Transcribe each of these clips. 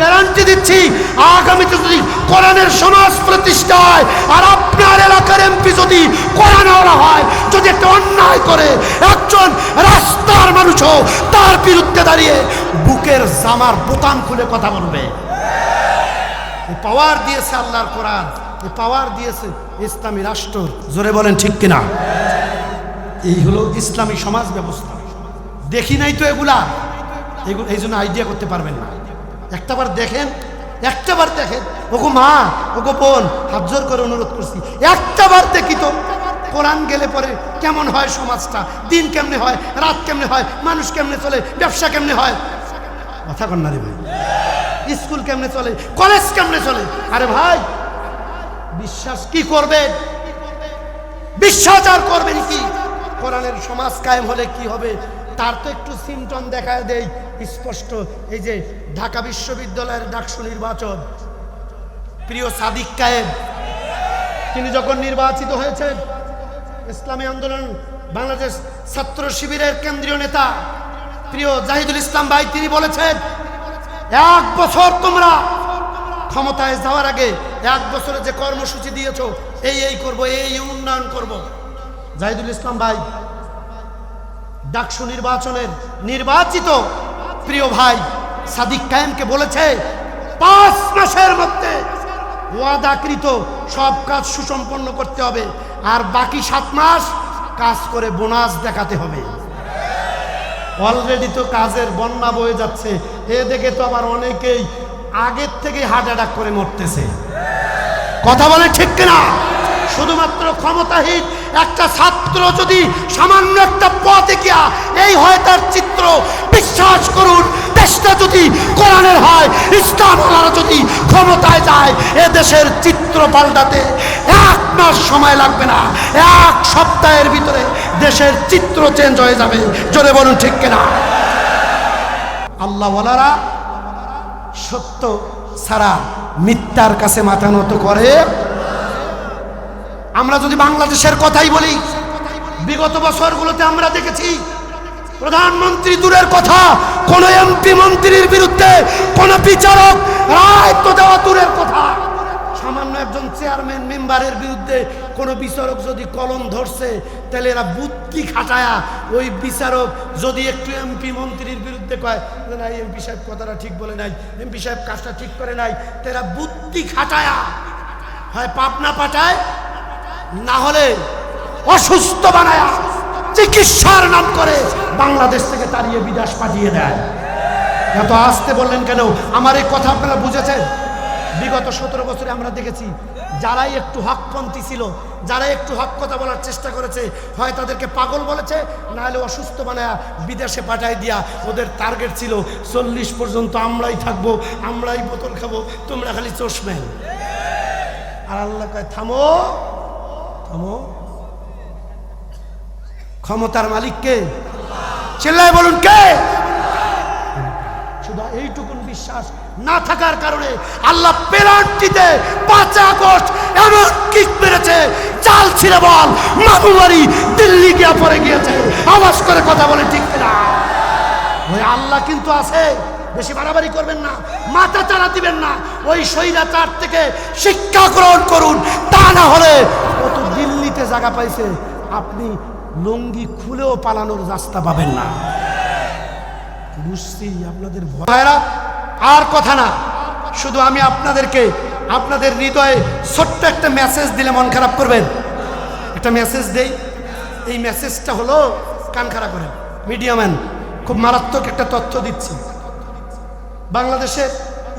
Guarantee দিচ্ছি আগামীতে যদি কোরআনের সমাজ প্রতিষ্ঠায়, আর আপনার এলাকার এমপি যদি কোরআন হয়, যদি একটা অন্যায় করে, একজন রাস্তার মানুষ হোক, তার বিরুদ্ধে দাঁড়িয়ে বুকের জামার বোতাম খুলে কথা বলবে। পাওয়ার দিয়েছে আল্লাহর কোরআন পাওয়ার দিয়েছে ইসলামী রাষ্ট্র। জোরে বলেন ঠিক কিনা? এই হলো ইসলামী সমাজ ব্যবস্থা। দেখি নাই তো এগুলা? এগুলো এই জন্য আইডিয়া করতে পারবেন না। একটাবার দেখেন একটাবার দেখেন। ওগো মা, ওগো বোন, হাত জোর করে অনুরোধ করছি। একটাবার দেখি তো, কোরআন গেলে পরে কেমন হয় সমাজটা? দিন কেমনে হয়? রাত কেমনে হয়? মানুষ কেমনে চলে? ব্যবসা কেমনে হয়? কথা কন না রে ভাই। স্কুল কেমনে চলে? কলেজ কেমনে চলে? আরে ভাই, বিশ্বাস কি করবেন বিশ্বাস আর করবেন কি? কোরআনের সমাজ কায়েম হলে কি হবে? তার তো একটু সিমটম দেখা দেয় স্পষ্ট। এই যে ঢাকা বিশ্ববিদ্যালয়ের ডাকসু নির্বাচন। প্রিয় সাদিক কায়েম, তিনি যখন নির্বাচিত হয়েছেন, ইসলামী আন্দোলন, বাংলাদেশ ছাত্র শিবিরের কেন্দ্রীয় নেতা, প্রিয় জাহিদুল ইসলাম ভাই, তিনি বলেছেন, এক বছর তোমরা ক্ষমতায় যাওয়ার আগে এক বছরে যে কর্মসূচি দিয়েছ, এই এই করব এই উন্নয়ন করব। জাহিদুল ইসলাম ভাই ডাকসু নির্বাচনের নির্বাচিত প্রিয় ভাই সাদিক কায়েমকে বলেছে, পাঁচ মাসের মধ্যে ওয়াদাকৃত সব কাজ সুসম্পন্ন করতে হবে, আর বাকি সাত মাস কাজ করে বোনাস দেখাতে হবে। অলরেডি তো কাজের বন্যা বয়ে যাচ্ছে, এ দেখে তো আবার অনেকেই আগের থেকে হার্ট অ্যাটাক করে মরতেছে। কথা বলে ঠিক কিনা? শুধুমাত্র ক্ষমতাহীন একটা ছাত্র যদি সামান্য একটা পথে গিয়া এই হয় তার চিত্র, বিশ্বাস করুন, দেশটা যদি কোরআনের হয়, ইসলামওয়ালারা যদি ক্ষমতায় যায়, এ দেশের চিত্র পাল্টাতে এক মাস সময় লাগবে না, এক সপ্তাহের ভিতরে দেশের চিত্র চেঞ্জ হয়ে যাবে। জোরে বলুন ঠিক কিনা? আল্লাহওয়ালারা সত্য ছাড়া মিথ্যার কাছে মাথা নত করে। আমরা যদি বাংলাদেশের কথাই বলি, বিগত বছরগুলোতে আমরা দেখেছি প্রধানমন্ত্রী দূরের কথা, কোন এমপি মন্ত্রীর বিরুদ্ধে কোন বিচারক রায় তো দেওয়া দূরের কথা। সামান্য একজন চেয়ারম্যান মেম্বারের বিরুদ্ধে কোনো বিচারক যদি কলম ধরছে, তাহলে এরা বুদ্ধি খাটায়া ওই বিচারক যদি একটু এমপি মন্ত্রীর বিরুদ্ধে কয়, না এমপি সাহেব কথাটা ঠিক বলে নাই এমপি সাহেব কাজটা ঠিক করে নাই তারা বুদ্ধি খাটায়া হয় পাপনা পাঠায় না হলে অসুস্থ বানায়া চিকিৎসার নাম করে বাংলাদেশ থেকে তাড়িয়ে বিদেশ পাঠিয়ে দেয়। এত আসতে বললেন কেন? আমার এই কথা আপনারা বুঝেছেন? বিগত সতেরো বছরে আমরা দেখেছি, যারাই একটু হকপন্থী ছিল যারা একটু হক কথা বলার চেষ্টা করেছে, হয় তাদেরকে পাগল বলেছে, না হলে অসুস্থ বানায়া বিদেশে পাঠায় দিয়া ওদের টার্গেট ছিল, চল্লিশ পর্যন্ত আমরাই থাকব, আমরাই বোতল খাব, তোমরা খালি চশমেন আর আল্লাহ কয়, থামো থামো মালিক কে চিল্লায় বলুন কে? শুধু এইটুকুন বিশ্বাস না থাকার কারণে আল্লাহ পেনাল্টিতে পাঁচ আগস্ট এমন কিক মেরেছে, চাল ছিঁড়ে বল মামুবাড়ি দিল্লি গিয়া পরে গিয়েছে। আওয়াজ করে কথা বলে ঠিক না ওই আল্লাহ কিন্তু আছে। বেশি বাড়াবাড়ি করবেন না, মাথা চারা দিবেন না, ওই স্বৈরাচার থেকে শিক্ষা গ্রহণ করুন, তা না হলে কত দিল্লিতে জায়গা পাইছে, আপনি লুঙ্গি খুলেও পালানোর রাস্তা পাবেন না। বুঝছি আপনাদের ভয়েরা আর কথা না, শুধু আমি আপনাদেরকে আপনাদের হৃদয়ে ছোট্ট একটা মেসেজ দিলে মন খারাপ করবেন। একটা মেসেজ দেই, এই মেসেজটা হলো কান খারাপ করেন। মিডিয়াম্যান খুব মারাত্মক একটা তথ্য দিচ্ছি। বাংলাদেশের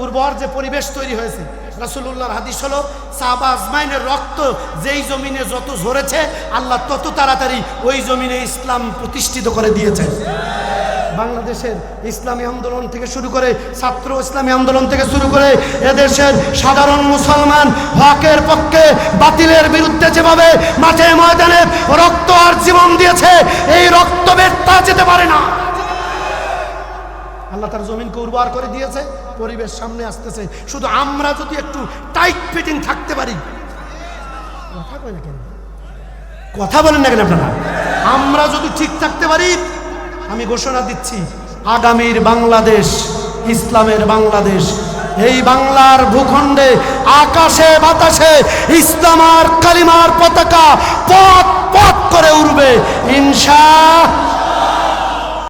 উর্বর যে পরিবেশ তৈরি হয়েছে রাসুল্লাহর হাদিস হলো, সাহাবা আজমাইনের রক্ত যেই জমিনে যত ঝরেছে, আল্লাহ তত তাড়াতাড়ি ওই জমিনে ইসলাম প্রতিষ্ঠিত করে দিয়েছে। বাংলাদেশের ইসলামী আন্দোলন থেকে শুরু করে, ছাত্র ইসলামী আন্দোলন থেকে শুরু করে, এদেশের সাধারণ মুসলমান হকের পক্ষে বাতিলের বিরুদ্ধে যেভাবে মাঠে ময়দানে রক্ত আর জীবন দিয়েছে, এই রক্ত বেরতা যেতে পারে না। আল্লাহ তার জমিনকে উর্বর করে দিয়েছে, পরিবেশ সামনে আসতেছে। শুধু আমরা যদি একটু টাইট ফিটিং থাকতে পারি। কথা কয় না কেন? কথা বলেন না কেন আপনারা? আমরা যদি ঠিক থাকতে পারি, আমি ঘোষণা দিচ্ছি, আগামীর বাংলাদেশ, ইসলামের বাংলাদেশ, এই বাংলার ভূখণ্ডে, আকাশে, বাতাসে ইসলামার কালিমার পতাকা পথ পথ করে উঠবে ইনশা